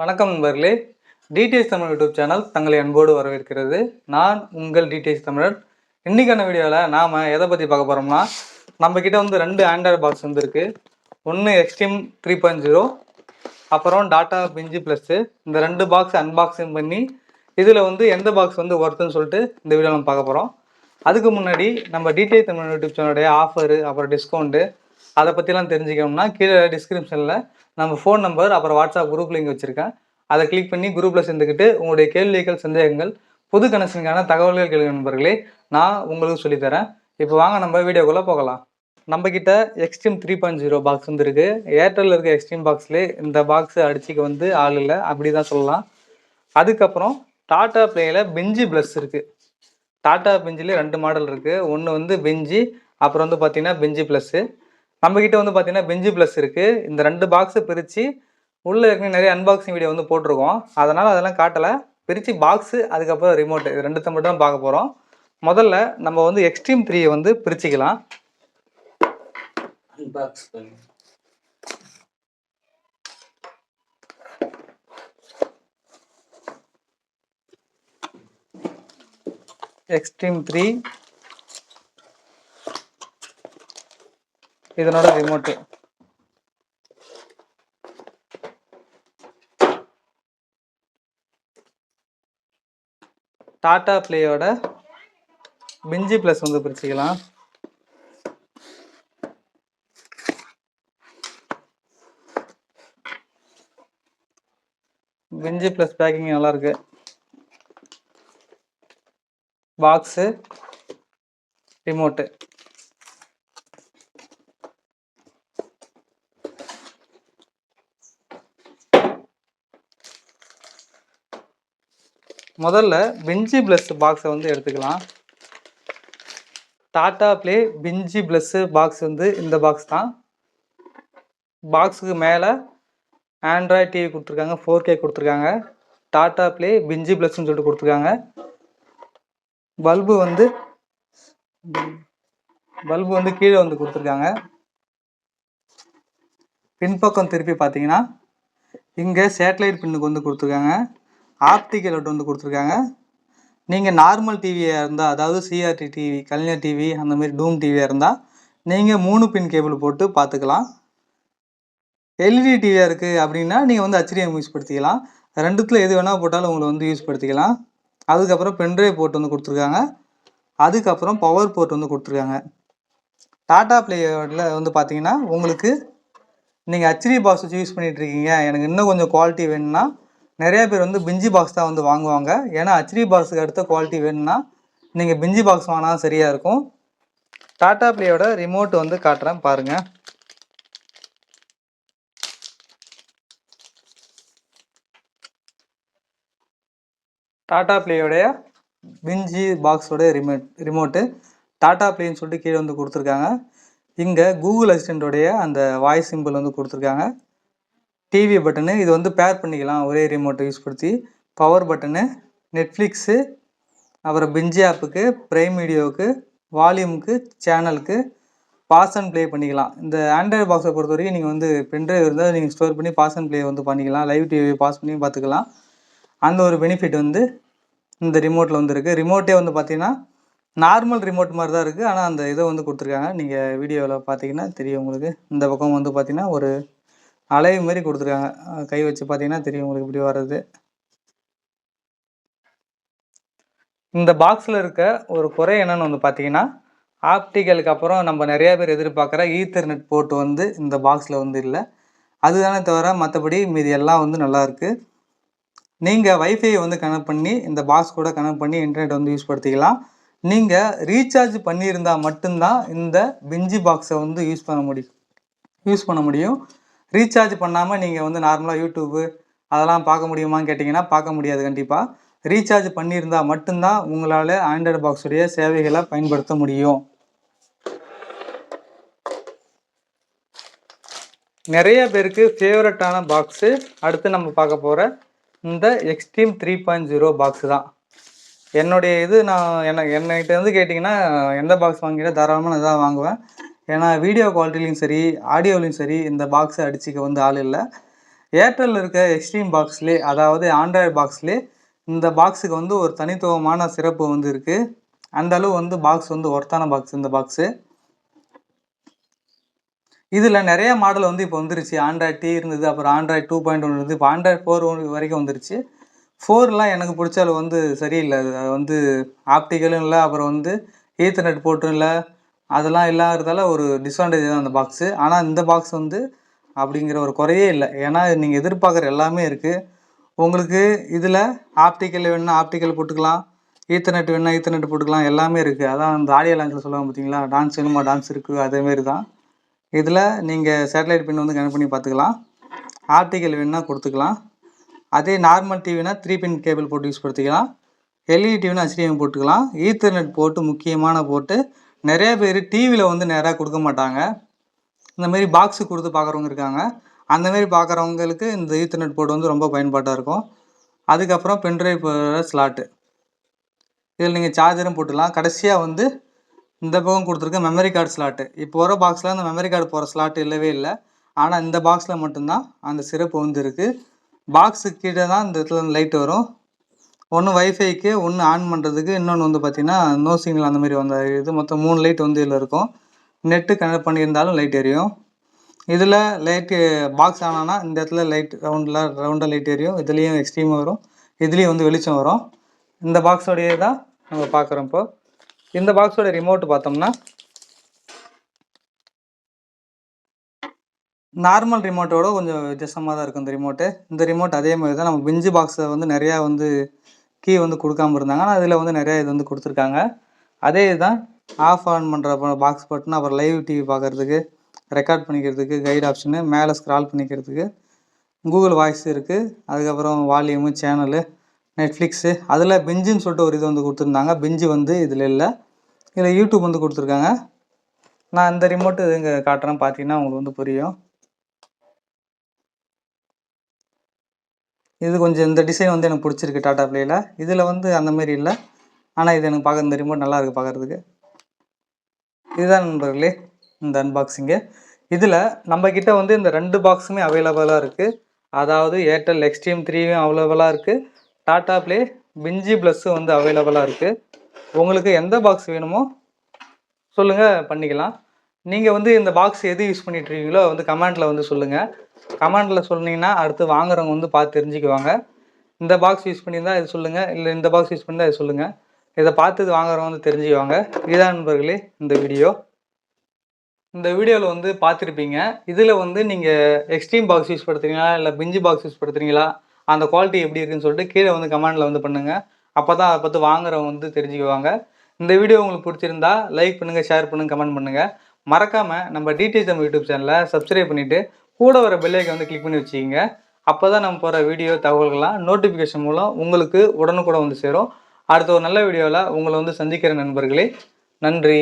வணக்கம் நண்பர்களே. TDS Tamil YouTube channel தங்களை அன்போடு வரவேற்கிறது. நான் உங்கள் டிடிஎஸ் தமிழர். இன்னைக்கான வீடியோவில் நாம் எதை பற்றி பார்க்க போகிறோம்னா நம்மக்கிட்ட வந்து ரெண்டு ஆண்ட்ராய்டு பாக்ஸ் வந்துருக்கு. ஒன்று எக்ஸ்ட்ரீம் த்ரீ பாயிண்ட் ஜீரோ அப்புறம் டாட்டா பிஞ்சி ப்ளஸ்ஸு இந்த ரெண்டு பாக்ஸ் அன்பாக்சிங் பண்ணி இதில் வந்து எந்த பாக்ஸ் வந்து ஒர்த்துன்னு சொல்லிட்டு இந்த வீடியோ நம்ம பார்க்க போகிறோம் அதுக்கு முன்னாடி நம்ம டிடிஎஸ் தமிழ் யூடியூப் சேனலுடைய ஆஃபரு அப்புறம் டிஸ்கவுண்ட்டு அதை பற்றிலாம் தெரிஞ்சுக்கணும்னா கீழே டிஸ்கிரிப்ஷனில் நம்ம ஃபோன் நம்பர் அப்புறம் வாட்ஸ்அப் குரூப் லிங்க் வச்சுருக்கேன். அதை கிளிக் பண்ணி குரூப்பில் சேர்ந்துக்கிட்டு உங்களுடைய கேள்விகள் சந்தேகங்கள் புது கனெக்ஷனுக்கான தகவல்கள் கேள்வி நண்பர்களே. நான் உங்களுக்கு சொல்லித்தரேன் இப்போ வாங்க நம்ம வீடியோக்குள்ளே போகலாம். நம்ம கிட்ட Xstream three point zero box வந்துருக்கு. ஏர்டெல்லில் இருக்க எக்ஸ்ட்ரீம் பாக்ஸ்லேயே இந்த பாக்ஸ் அடிச்சிக்க வந்து ஆள் இல்லை. அப்படி தான் சொல்லலாம். அதுக்கப்புறம் டாடா பிளேயில் பெஞ்சி ப்ளஸ் இருக்குது டாட்டா பெஞ்சிலே ரெண்டு மாடல் இருக்குது ஒன்று வந்து பெஞ்சி அப்புறம் வந்து பார்த்தீங்கன்னா பெஞ்சி ப்ளஸ்ஸு நம்மக்கிட்ட வந்து பார்த்தீங்கன்னா பெஞ்சி ப்ளஸ் இருக்குது இந்த ரெண்டு பாக்ஸை பிரித்து உள்ளே இருக்க நிறைய அன்பாக்சிங் வீடியோ வந்து போட்டிருக்கோம். அதனால் அதெல்லாம் காட்டலை. பிரித்து பாக்ஸு அதுக்கப்புறம் ரிமோட்டு இது ரெண்டுத்தை மட்டும் தான் பார்க்க போகிறோம் முதல்ல நம்ம வந்து எக்ஸ்ட்ரீம் த்ரீயை வந்து பிரிச்சுக்கலாம். அன்பாக்ஸ் எக்ஸ்ட்ரீம் த்ரீ இதனோட ரிமோட்டு டாடா பிளேயோட பிஞ்சி ப்ளஸ் வந்து பிரிச்சுக்கலாம். பிஞ்சி ப்ளஸ் பேக்கிங் நல்லா இருக்கு. பாக்ஸு ரிமோட்டு முதல்ல பெஞ்சி ப்ளஸ் பாக்ஸை வந்து எடுத்துக்கலாம். Tata play binge plus box வந்து இந்த பாக்ஸ் தான். பாக்ஸுக்கு மேலே ஆண்ட்ராய்ட் டிவி கொடுத்துருக்காங்க ஃபோர் கே கொடுத்துருக்காங்க. டாட்டா ப்ளே பிஞ்சி ப்ளஸ்ன்னு சொல்லிட்டு கொடுத்துருக்காங்க. பல்பு வந்து பல்பு வந்து கீழே வந்து கொடுத்துருக்காங்க. பின்பக்கம் திருப்பி பார்த்தீங்கன்னா இங்கே சேட்டலைட் பின்னுக்கு வந்து கொடுத்துருக்காங்க. ஆப்டிக்கல் அவுட் வந்து கொடுத்துருக்காங்க. நீங்கள் நார்மல் டிவியாக இருந்தால் அதாவது சிஆர்டி டிவி கலைஞர் டிவி அந்த மாதிரி டூம் டிவியாக இருந்தால் நீங்கள் மூணு பின் கேபிள் போட்டு பார்த்துக்கலாம். எல்இடி டிவியாக இருக்குது அப்படின்னா நீங்கள் வந்து HDMI யூஸ் படுத்திக்கலாம். ரெண்டுத்தில் எது வேணால் போட்டாலும் உங்களை வந்து யூஸ் படுத்திக்கலாம். அதுக்கப்புறம் பென்ட்ரைவ் போர்ட் வந்து கொடுத்துருக்காங்க. அதுக்கப்புறம் பவர் போர்ட் வந்து கொடுத்துருக்காங்க. டாடா பிளேயரில் வந்து பார்த்தீங்கன்னா உங்களுக்கு நீங்கள் ஹெச்டி பாக்ஸ் வச்சு யூஸ் பண்ணிகிட்ருக்கீங்க எனக்கு இன்னும் கொஞ்சம் குவாலிட்டி வேணும்னா நிறைய பேர் வந்து பிஞ்சி பாக்ஸ் தான் வந்து வாங்குவாங்க. ஏன்னா ஹெச்டி பாக்ஸுக்கு அடுத்த குவாலிட்டி வேணும்னா நீங்கள் பிஞ்சி பாக்ஸ் வாங்கினா சரியாக இருக்கும். டாட்டா பிளேயோட ரிமோட் வந்து காட்டுறேன் பாருங்கள் டாடா பிளேயோடைய பிஞ்சி பாக்ஸோட ரிமோட் ரிமோட்டு டாட்டா பிளேன்னு சொல்லிட்டு கீழே வந்து கொடுத்துருக்காங்க. இங்கே கூகுள் அசிஸ்டண்ட்டோடைய அந்த வாய்ஸ் சிம்பிள் வந்து கொடுத்துருக்காங்க. டிவி பட்டனு இது வந்து பேர் பண்ணிக்கலாம். ஒரே ரிமோட்டை யூஸ் படுத்தி பவர் பட்டனு நெட்ஃப்ளிக்ஸு அப்புறம் பிஞ்சி ஆப்புக்கு ப்ரைம் வீடியோவுக்கு வால்யூமுக்கு சேனலுக்கு பாஸ் அண்ட் ப்ளே பண்ணிக்கலாம். இந்த ஆண்ட்ராய்டு பாக்ஸை பொறுத்த வரைக்கும் நீங்கள் வந்து பென்ட்ரைவ் இருந்தால் நீங்கள் ஸ்டோர் பண்ணி பாஸ் அண்ட் ப்ளே வந்து பண்ணிக்கலாம். லைவ் டிவி பாஸ் பண்ணி பார்த்துக்கலாம் அந்த ஒரு பெனிஃபிட் வந்து இந்த ரிமோட்டில் வந்து இருக்குது ரிமோட்டே வந்து பார்த்தீங்கன்னா நார்மல் ரிமோட் மாதிரி தான் இருக்குது ஆனால் அந்த இதை வந்து கொடுத்துருக்காங்க. நீங்கள் வீடியோவில் பார்த்தீங்கன்னா தெரியும் உங்களுக்கு. இந்த பக்கம் வந்து பார்த்தீங்கன்னா ஒரு அலைவு மாதிரி கொடுத்துருக்காங்க. கை வச்சு பார்த்தீங்கன்னா தெரியும் உங்களுக்கு இப்படி வர்றது. இந்த பாக்ஸில் இருக்க ஒரு குறை என்னென்னு வந்து பார்த்தீங்கன்னா ஆப்டிக்கலுக்கு அப்புறம் நம்ம நிறையா பேர் எதிர்பார்க்குற ஈத்தர்நெட் போர்ட் வந்து இந்த பாக்ஸில் வந்து இல்லை. அதுதானே தவிர மற்றபடி மீதி எல்லாம் வந்து நல்லாயிருக்கு நீங்கள் வைஃபை வந்து கனெக்ட் பண்ணி இந்த பாக்ஸ் கூட கனெக்ட் பண்ணி இன்டர்நெட் வந்து யூஸ் படுத்திக்கலாம். நீங்கள் ரீசார்ஜ் பண்ணியிருந்தால் மட்டும்தான் இந்த பெஞ்சி பாக்ஸை வந்து யூஸ் பண்ண முடியும் யூஸ் பண்ண முடியும். ரீசார்ஜ் பண்ணாமல் நீங்கள் வந்து நார்மலாக யூடியூப்பு அதெல்லாம் பார்க்க முடியுமான்னு கேட்டிங்கன்னா பார்க்க முடியாது கண்டிப்பாக ரீசார்ஜ் பண்ணியிருந்தால் மட்டும்தான் உங்களால் ஆண்ட்ராய்டு பாக்ஸுடைய சேவைகளை பயன்படுத்த முடியும். நிறைய பேருக்கு ஃபேவரட்டான பாக்ஸு அடுத்து நம்ம பார்க்க போகிற இந்த extreme three point zero box தான். என்னுடைய இது நான் என்ன என்னகிட்ட வந்து கேட்டிங்கன்னா எந்த பாக்ஸ் வாங்கினா தாராளமாக நான் தான் வாங்குவேன். ஏன்னா வீடியோ குவாலிட்டிலையும் சரி ஆடியோலையும் சரி இந்த பாக்ஸை அடிச்சிக்க வந்து ஆள் இல்லை. ஏர்டெல் இருக்க எக்ஸ்ட்ரீம் பாக்ஸ்லேயே அதாவது ஆண்ட்ராய்டு பாக்ஸ்லேயே இந்த பாக்ஸுக்கு வந்து ஒரு தனித்துவமான சிறப்பு வந்து இருக்குது அந்த அளவு வந்து பாக்ஸ் வந்து ஒர்த்தான பாக்ஸ் இந்த பாக்ஸு இதில் நிறைய மாடல் வந்து இப்போ வந்துருச்சு. ஆண்ட்ராய்ட் டி இருந்தது அப்புறம் ஆண்ட்ராய்ட் டூ பாயிண்ட் ஒன் இருந்தது. இப்போ ஆண்ட்ராய்ட் ஃபோர் வரைக்கும் வந்துருச்சு. ஃபோர்லாம் எனக்கு பிடிச்ச அளவு வந்து சரியில்லை. அது வந்து ஆப்டிக்கலும் இல்லை அப்புறம் வந்து ஈத்தர்நெட் போட்டும் இல்லை. அதெல்லாம் இல்லாததால ஒரு டிஸ்அட்வான்டேஜ் தான் அந்த பாக்ஸு ஆனால் இந்த பாக்ஸ் வந்து அப்படிங்கிற ஒரு குறையே இல்லை. ஏன்னா நீங்கள் எதிர்பார்க்குற எல்லாமே இருக்குது உங்களுக்கு இதில் ஆப்டிக்கல் வேணும்னா ஆப்டிக்கல் போட்டுக்கலாம். ஈத்தர்நெட் வேணும்னா ஈத்தர்நெட் போட்டுக்கலாம். எல்லாமே இருக்குது அதான் அந்த ஆடியோ லாங்கில் சொல்லுவாங்க பார்த்தீங்களா டான்ஸ் வேணுமா? டான்ஸ் இருக்குது அதேமாரி தான். இதில் நீங்கள் சேட்டலைட் பின் வந்து கனெக்ட் பண்ணி பார்த்துக்கலாம். ஆப்டிக்கல் வேணும்னா கொடுத்துக்கலாம். அதே நார்மல் டிவினா த்ரீ பின் கேபிள் போட்டு யூஸ் படுத்திக்கலாம். எல்இடி டிவினா ஹெச்டிஎம் போட்டுக்கலாம். ஈத்தர்நெட் போட்டு முக்கியமான போட்டு நிறைய பேர் டிவியில் வந்து நேராக கொடுக்க மாட்டாங்க. இந்தமாரி பாக்ஸு கொடுத்து பார்க்குறவங்க இருக்காங்க. அந்தமாரி பார்க்குறவங்களுக்கு இந்த ஈத்தர்நெட் போர்டு வந்து ரொம்ப பயன்பாட்டாக இருக்கும். அதுக்கப்புறம் பென்ட்ரைவ் ஸ்லாட்டு இதில் நீங்கள் சார்ஜரும் போட்டுடலாம் கடைசியாக வந்து இந்த பக்கம் கொடுத்துருக்க மெமரி கார்டு ஸ்லாட்டு இப்போ வர பாக்ஸில் அந்த மெமரி கார்டு போகிற ஸ்லாட் இல்லவே இல்லை. ஆனால் இந்த பாக்ஸில் மட்டும்தான் அந்த சிறப்பு வந்து இருக்குது பாக்ஸு கீழே தான் இந்த இடத்துல லைட் வரும். ஒன்று வைஃபைக்கு ஒன்று ஆன் பண்ணுறதுக்கு இன்னொன்று வந்து பார்த்திங்கன்னா நோ சிக்னல் அந்த மாதிரி வந்த இது. மொத்தம் மூணு லைட் வந்து இதில் இருக்கும். நெட்டு கனெக்ட் பண்ணியிருந்தாலும் லைட் எரியும். இதில் லைட்டு பாக்ஸ் ஆனால் இந்த இடத்துல லைட் ரவுண்டில் ரவுண்டாக லைட் எரியும். இதுலேயும் எக்ஸ்ட்ரீமாக வரும். இதுலேயும் வந்து வெளிச்சம் வரும். இந்த பாக்ஸோடையே தான் நம்ம பார்க்குறோம் இப்போ. இந்த பாக்ஸோட ரிமோட் பார்த்தோம்னா நார்மல் ரிமோட்டோட கொஞ்சம் வித்தியாசமாக தான் இருக்கும் இந்த ரிமோட்டு இந்த ரிமோட் அதே மாதிரி தான் நம்ம பிஞ்சு பாக்ஸை வந்து நிறையா வந்து கீ வந்து கொடுக்காம இருந்தாங்க. ஆனால் அதில் வந்து நிறையா இது வந்து கொடுத்துருக்காங்க. அதே இதுதான் ஆஃப் ஆன் பண்ணுற பாக்ஸ் பட்டன் அப்புறம் லைவ் டிவி பார்க்குறதுக்கு ரெக்கார்ட் பண்ணிக்கிறதுக்கு கைட் ஆப்ஷனு மேலே ஸ்க்ரால் பண்ணிக்கிறதுக்கு கூகுள் வாய்ஸ் இருக்குது அதுக்கப்புறம் வால்யூமு சேனலு நெட்ஃப்ளிக்ஸு அதில் பெஞ்சுன்னு சொல்லிட்டு ஒரு இது வந்து கொடுத்துருந்தாங்க. பெஞ்சு வந்து இதில் இல்லை. இதில் யூடியூப் வந்து கொடுத்துருக்காங்க. நான் இந்த ரிமோட்டு இங்கே காட்டுறேன். பார்த்தீங்கன்னா உங்களுக்கு வந்து புரியும். இது கொஞ்சம் இந்த டிசைன் வந்து எனக்கு பிடிச்சிருக்கு டாடா ப்ளேயில் இதில் வந்து அந்த மாதிரி இல்லை. ஆனால் இது எனக்கு பார்க்க இந்த ரிமோட் நல்லா இருக்குது பார்க்குறதுக்கு இதுதான் நண்பர்களே இந்த அன்பாக்சிங்கு இதில் நம்மக்கிட்ட வந்து இந்த ரெண்டு பாக்ஸுமே அவைலபிளாக இருக்குது அதாவது ஏர்டெல் எக்ஸ்ட்ரீம் த்ரீயும் அவைலபிளாக இருக்குது டாடா ப்ளே பிஞ்சி ப்ளஸ்ஸும் வந்து அவைலபிளாக இருக்குது உங்களுக்கு எந்த பாக்ஸ் வேணுமோ சொல்லுங்கள் பண்ணிக்கலாம். நீங்கள் வந்து இந்த பாக்ஸ் எது யூஸ் பண்ணிட்டுருக்கீங்களோ வந்து கமெண்ட்டில் வந்து சொல்லுங்கள் கமெண்ட்டில் சொன்னீங்கன்னா அடுத்து வாங்குறவங்க வந்து பார்த்து தெரிஞ்சுக்குவாங்க. இந்த பாக்ஸ் யூஸ் பண்ணியிருந்தால் இது சொல்லுங்கள் இல்லை இந்த பாக்ஸ் யூஸ் பண்ணியிருந்தா இது சொல்லுங்கள் இதை பார்த்து இது வாங்குறவங்க வந்து தெரிஞ்சுக்குவாங்க. இதுதான் நண்பர்களே இந்த வீடியோ இந்த வீடியோவில் வந்து பார்த்துருப்பீங்க. இதில் வந்து நீங்கள் எக்ஸ்ட்ரீம் பாக்ஸ் யூஸ் படுத்துறீங்களா இல்லை பிஞ்சு பாக்ஸ் யூஸ் படுத்துறீங்களா அந்த குவாலிட்டி எப்படி இருக்குன்னு சொல்லிட்டு கீழே வந்து கமெண்டில் வந்து பண்ணுங்கள் அப்போ தான் அதை பார்த்து வாங்குறவங்க வந்து தெரிஞ்சுக்குவாங்க. இந்த வீடியோ உங்களுக்கு பிடிச்சிருந்தா லைக் பண்ணுங்கள் ஷேர் பண்ணுங்கள் கமெண்ட் பண்ணுங்கள் மறக்காமல் நம்ம டிடிஎச் நம்ம யூடியூப் சேனலை சப்ஸ்கிரைப் பண்ணிவிட்டு கூட வர பெல்லைக்கை வந்து கிளிக் பண்ணி வச்சுக்கிங்க. அப்போ தான் நம்ம போகிற வீடியோ தகவல்கள்லாம் நோட்டிஃபிகேஷன் மூலம் உங்களுக்கு உடனுக்குடன் வந்து சேரும். அடுத்த ஒரு நல்ல வீடியோவில் உங்களை வந்து சந்திக்கிற நண்பர்களே நன்றி.